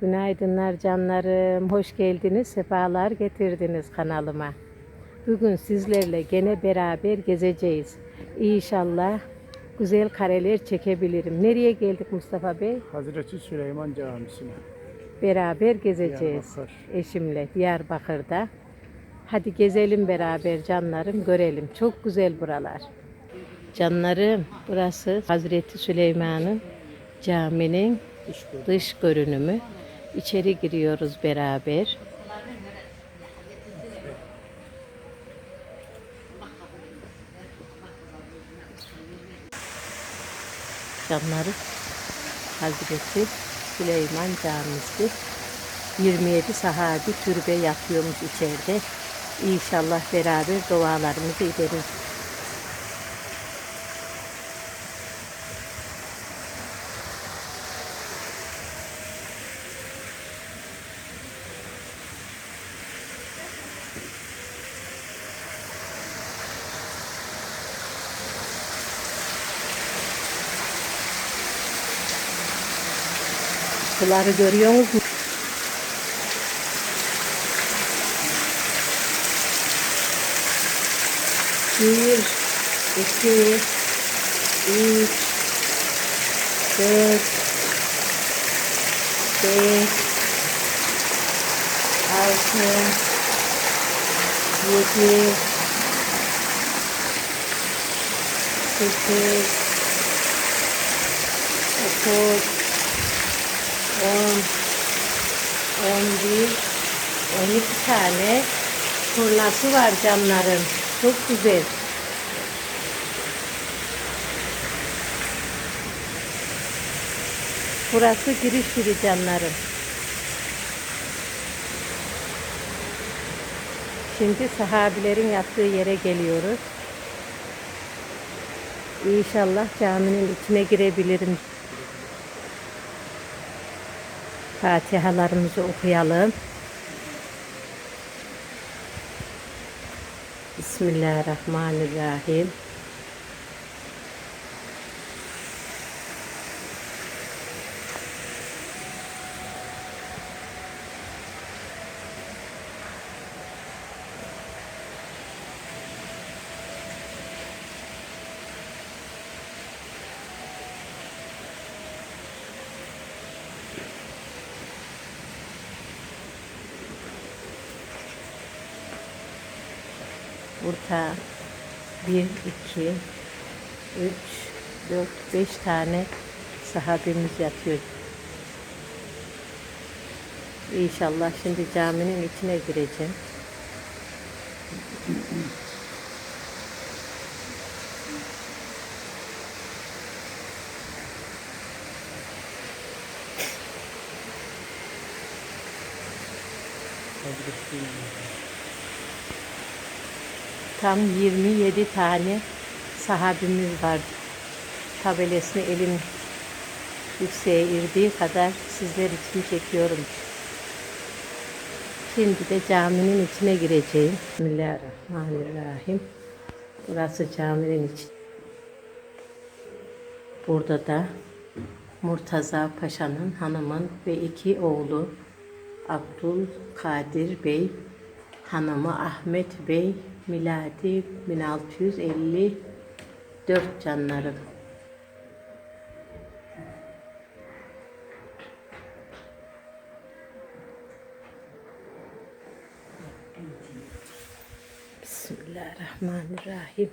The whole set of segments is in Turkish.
Günaydınlar canlarım. Hoş geldiniz. Sefalar getirdiniz kanalıma. Bugün sizlerle gene beraber gezeceğiz. İnşallah güzel kareler çekebilirim. Nereye geldik Mustafa Bey? Hazreti Süleyman Camisi'ne. Beraber gezeceğiz. Diyarbakır. Eşimle Diyarbakır'da. Hadi gezelim beraber canlarım görelim. Çok güzel buralar. Canlarım burası Hazreti Süleyman'ın caminin Dış görünümü. İçeri giriyoruz beraber. Canları Hazreti Süleyman Camisi 27 sahabi türbe yapıyormuş içeride. İnşallah beraber dualarımızı ederiz. Suları görüyor musunuz? Bir, iki, üç, dört, beş, altı, yedi, sekiz, dokuz, on, on bir, on iki tane turnası var canların. Çok güzel. Burası giriş yeri canlarım. Şimdi sahabilerin yattığı yere geliyoruz. İnşallah caminin içine girebilirim. Fatihalarımızı okuyalım. Bismillahirrahmanirrahim. 2, 3, 4, 5 tane sahabemiz yatıyor. İnşallah şimdi caminin içine gireceğim. Tam 27 tane sahabimiz var. Tabelesini elim yükseğe irdiği kadar sizler için çekiyorum. Şimdi de caminin içine gireceğim. Bismillahirrahmanirrahim. Burası caminin içi. Burada da Murtaza Paşa'nın hanımın ve iki oğlu Abdülkadir Bey, hanımı Ahmet Bey, miladi 1654 canlarım. Bismillahirrahmanirrahim.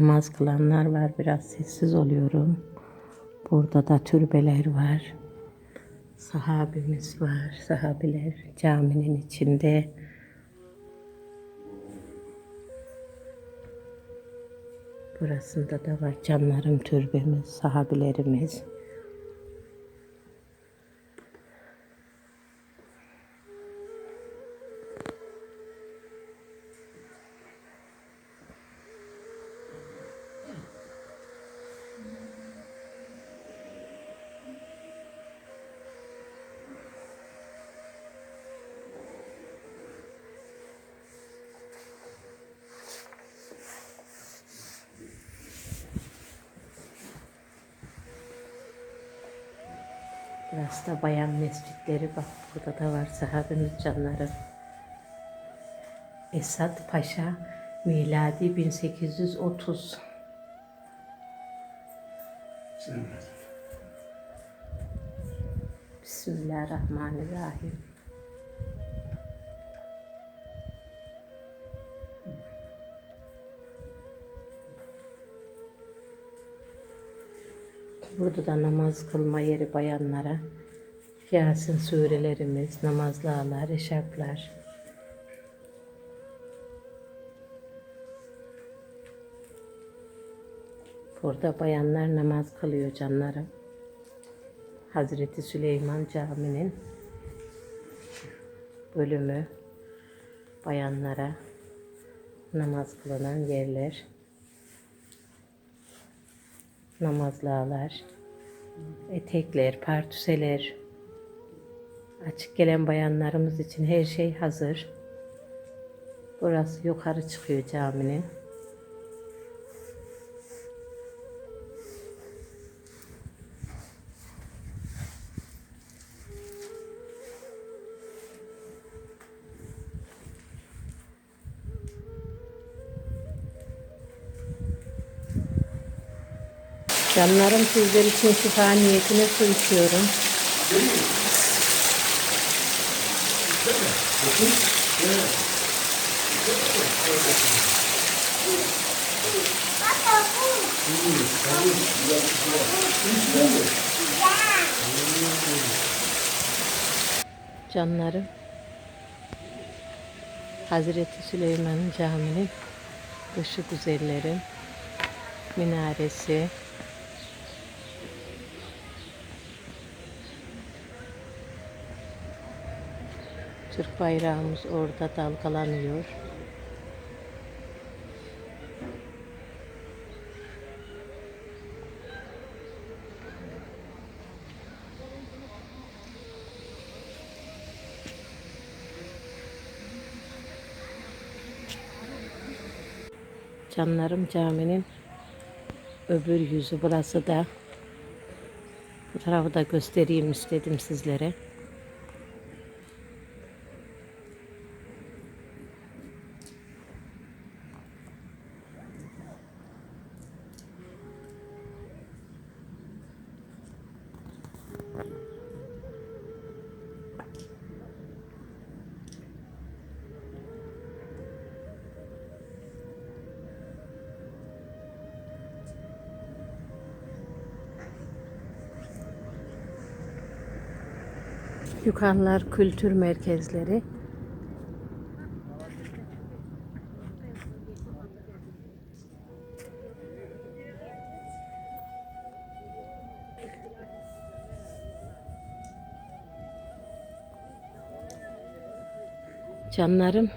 Namaz kılanlar var. Biraz sessiz oluyorum. Burada da türbeler var. Sahabimiz var, sahabiler caminin içinde. Burasında da var canlarım türbemiz, sahabilerimiz. Burası da bayan mescitleri bak burada da var sahabimiz canlarım. Esat Paşa miladi 1830. Bismillahirrahmanirrahim. Burada da namaz kılma yeri bayanlara. Yasin surelerimiz, namazlı ağlar, eşarplar. Burada bayanlar namaz kılıyor canlarım. Hazreti Süleyman Camii'nin bölümü bayanlara namaz kılınan yerler namazlılar, etekler, partüseler, açık gelen bayanlarımız için her şey hazır. Burası yukarı çıkıyor caminin. Canlarım sizler için şifa niyetine su içiyorum. Canlarım Hazreti Süleyman'ın caminin dışı güzellerim minaresi Türk bayrağımız orada dalgalanıyor. Canlarım caminin öbür yüzü burası da bu tarafı da göstereyim istedim sizlere. Yukarılar kültür merkezleri. Canlarım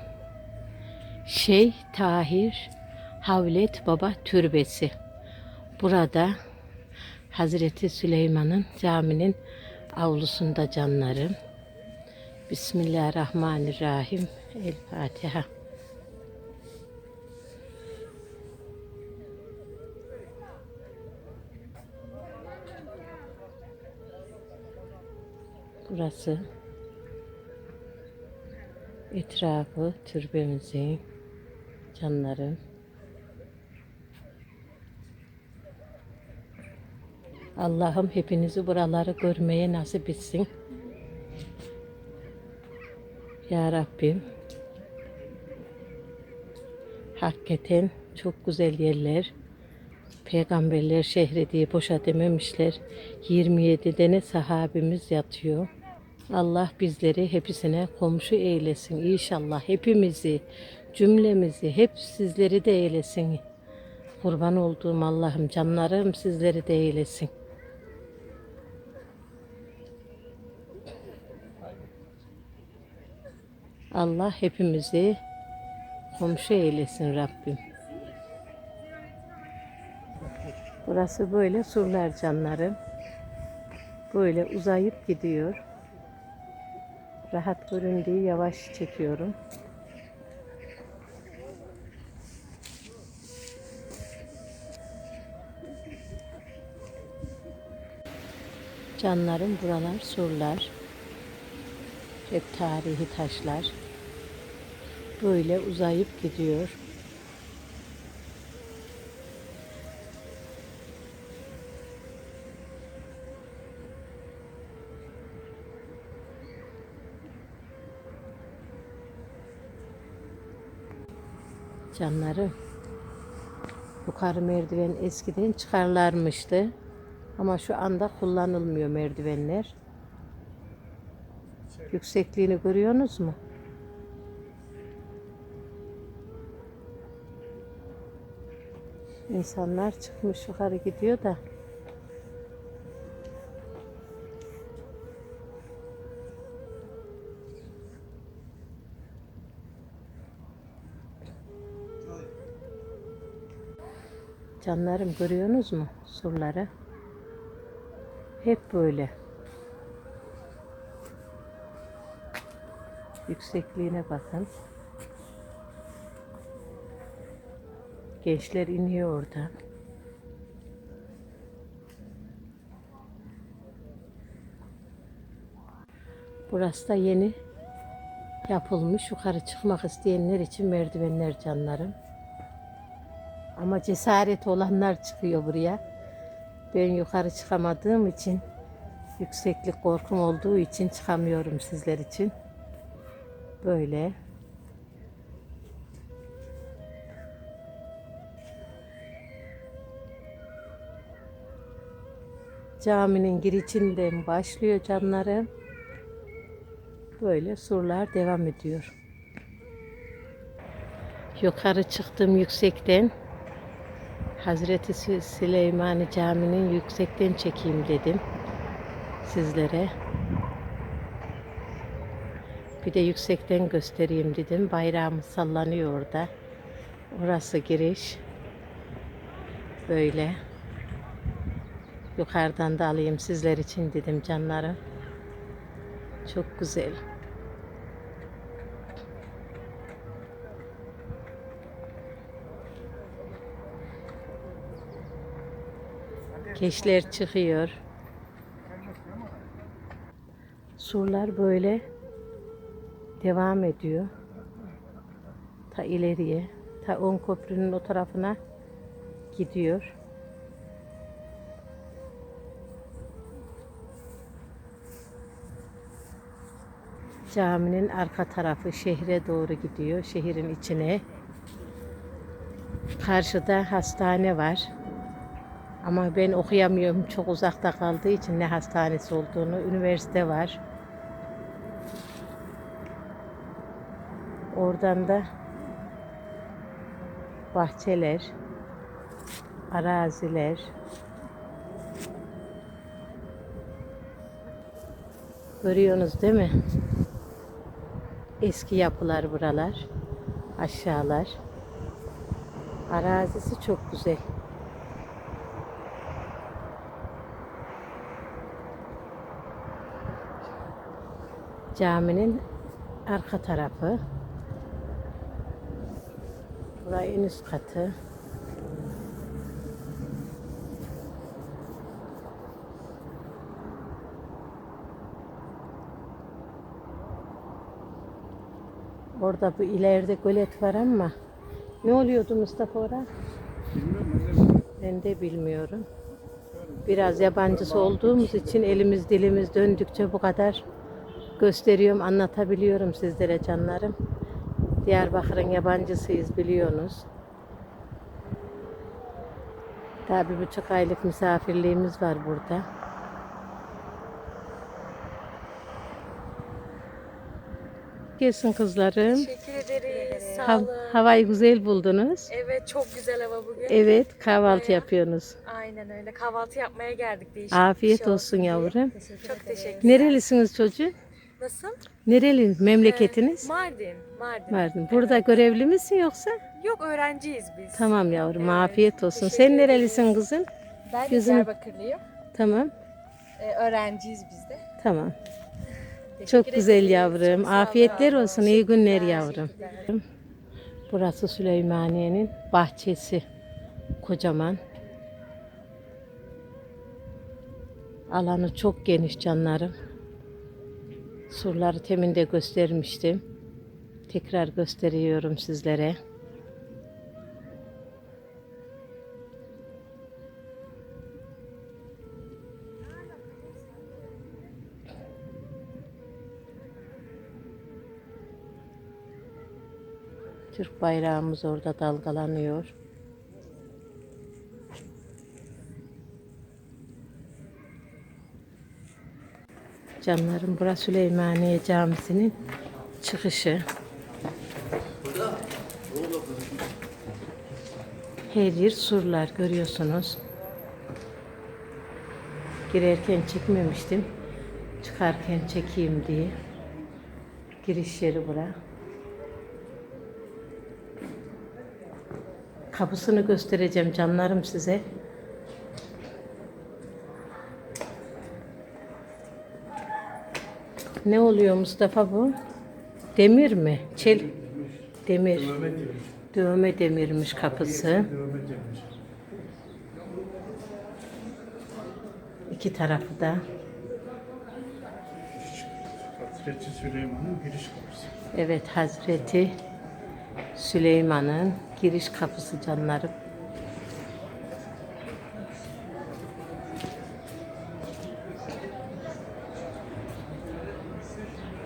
Şeyh Tahir Havlet Baba Türbesi. Burada Hazreti Süleyman'ın caminin avlusunda canlarım. Bismillahirrahmanirrahim. El Fatiha. Burası etrafı türbemizin canlarım. Allah'ım hepinizi buraları görmeye nasip etsin. Ya Rabbim. Hakikaten çok güzel yerler. Peygamberler şehri diye boşa dememişler. 27 tane sahabimiz yatıyor. Allah bizleri hepsine komşu eylesin. İnşallah hepimizi, cümlemizi, hep sizleri de eylesin. Kurban olduğum Allah'ım, canlarım sizleri de eylesin. Allah hepimizi komşu eylesin Rabbim. Burası böyle surlar canlarım. Böyle uzayıp gidiyor. Rahat göründüğü yavaş çekiyorum. Canlarım buralar surlar. Hep tarihi taşlar. Böyle uzayıp gidiyor. Canlarım. Yukarı merdiven eskiden çıkarlarmıştı. Ama şu anda kullanılmıyor merdivenler. Yüksekliğini görüyorsunuz mu? İnsanlar çıkmış yukarı gidiyor da. Canlarım görüyorsunuz mu surları? Hep böyle. Yüksekliğine bakın. Gençler iniyor orada. Burası da yeni yapılmış. Yukarı çıkmak isteyenler için merdivenler canlarım. Ama cesaret olanlar çıkıyor buraya. Ben yukarı çıkamadığım için yükseklik korkum olduğu için çıkamıyorum sizler için. Böyle. Caminin girişinden başlıyor canlarım. Böyle surlar devam ediyor. Yukarı çıktım yüksekten. Hazreti Sü- Süleymaniye Camii'nin yüksekten çekeyim dedim sizlere. Bir de yüksekten göstereyim dedim. Bayrağımız sallanıyor orada. Orası giriş. Böyle. Yukarıdan da alayım sizler için dedim canlarım. Çok güzel. Keşler çıkıyor. Surlar böyle devam ediyor. Ta ileriye, ta on köprünün o tarafına gidiyor. Caminin arka tarafı şehre doğru gidiyor, şehrin içine. Karşıda hastane var. Ama ben okuyamıyorum. Çok uzakta kaldığı için ne hastanesi olduğunu. Üniversite var. Oradan da bahçeler, araziler. Görüyorsunuz değil mi? Eski yapılar buralar. Aşağılar. Arazisi çok güzel. Caminin arka tarafı. Burası en üst katı. Orada bu ileride gölet var ama ne oluyordu Mustafa orada? Ben de bilmiyorum. Biraz yabancısı olduğumuz için elimiz dilimiz döndükçe bu kadar gösteriyorum, anlatabiliyorum sizlere canlarım. Diyarbakır'ın yabancısıyız biliyorsunuz. Bir buçuk aylık misafirliğimiz var burada. Gelsin kızlarım. Teşekkür ederiz. Sağ Ha- olun. havayı güzel buldunuz. Evet çok güzel hava bugün. Evet kahvaltı yapıyorsunuz. Aynen öyle. Kahvaltı yapmaya geldik değişik Afiyet şey olsun diye. yavrum. Çok teşekkür Nerelisiniz çocuğu? Nasıl? Nereli memleketiniz? Mardin. Mardin. Mardin. Burada görevli misin yoksa? Yok öğrenciyiz biz. Tamam yavrum Evet, afiyet olsun. teşekkür Sen nerelisin kızım? Ben Gözüm- Diyarbakırlıyım. Tamam. Ee, öğrenciyiz biz de. Tamam. Çok güzel yavrum. Afiyetler olsun. İyi günler yavrum. Burası Süleymaniye'nin bahçesi. Kocaman. Alanı çok geniş canlarım. Surları temin de göstermiştim. Tekrar gösteriyorum sizlere. Türk bayrağımız orada dalgalanıyor. Canlarım burası Süleymaniye Camisi'nin çıkışı. Her yer surlar görüyorsunuz. Girerken çekmemiştim. Çıkarken çekeyim diye. Giriş yeri bura. Kapısını göstereceğim canlarım size. Ne oluyor Mustafa bu? Demir mi? Çel. Demir. Dövme demirmiş kapısı. İki tarafı da. Hazreti Süleyman'ın giriş kapısı. Evet Hazreti Süleyman'ın giriş kapısı canlarım.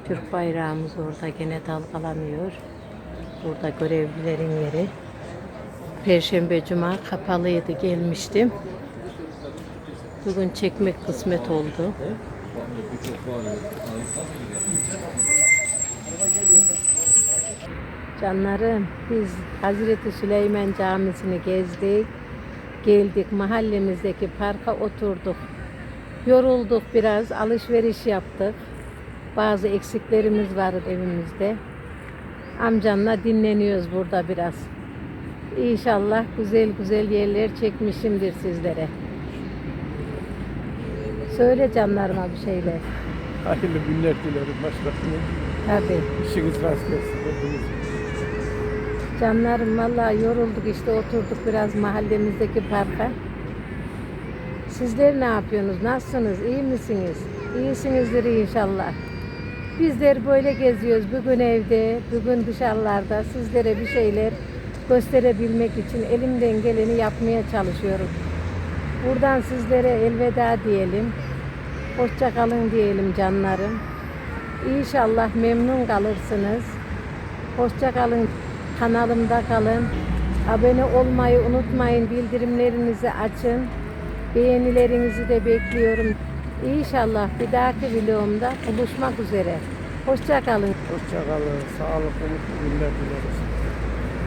Türk bayrağımız orada gene dalgalanıyor. Burada görevlilerin yeri. Perşembe cuma kapalıydı gelmiştim. Bugün çekmek kısmet oldu. Canlarım biz Hazreti Süleyman Camisi'ni gezdik. Geldik mahallemizdeki parka oturduk. Yorulduk biraz alışveriş yaptık. Bazı eksiklerimiz var evimizde. Amcamla dinleniyoruz burada biraz. İnşallah güzel güzel yerler çekmişimdir sizlere. Söyle canlarıma bir şeyler. Hayırlı günler dilerim başkanım. Tabii. İşiniz rast gelsin. hepiniz. Canlarım vallahi yorulduk işte oturduk biraz mahallemizdeki parka. Sizler ne yapıyorsunuz? Nasılsınız? İyi misiniz? İyisinizdir inşallah. Bizler böyle geziyoruz. Bugün evde, bugün dışarılarda sizlere bir şeyler gösterebilmek için elimden geleni yapmaya çalışıyorum. Buradan sizlere elveda diyelim. Hoşça kalın diyelim canlarım. İnşallah memnun kalırsınız. Hoşça kalın. Kanalımda kalın. Abone olmayı unutmayın. Bildirimlerinizi açın. Beğenilerinizi de bekliyorum. İnşallah bir dahaki vlogumda buluşmak üzere. Hoşça kalın. Hoşça kalın. Sağlıklı günler dileriz.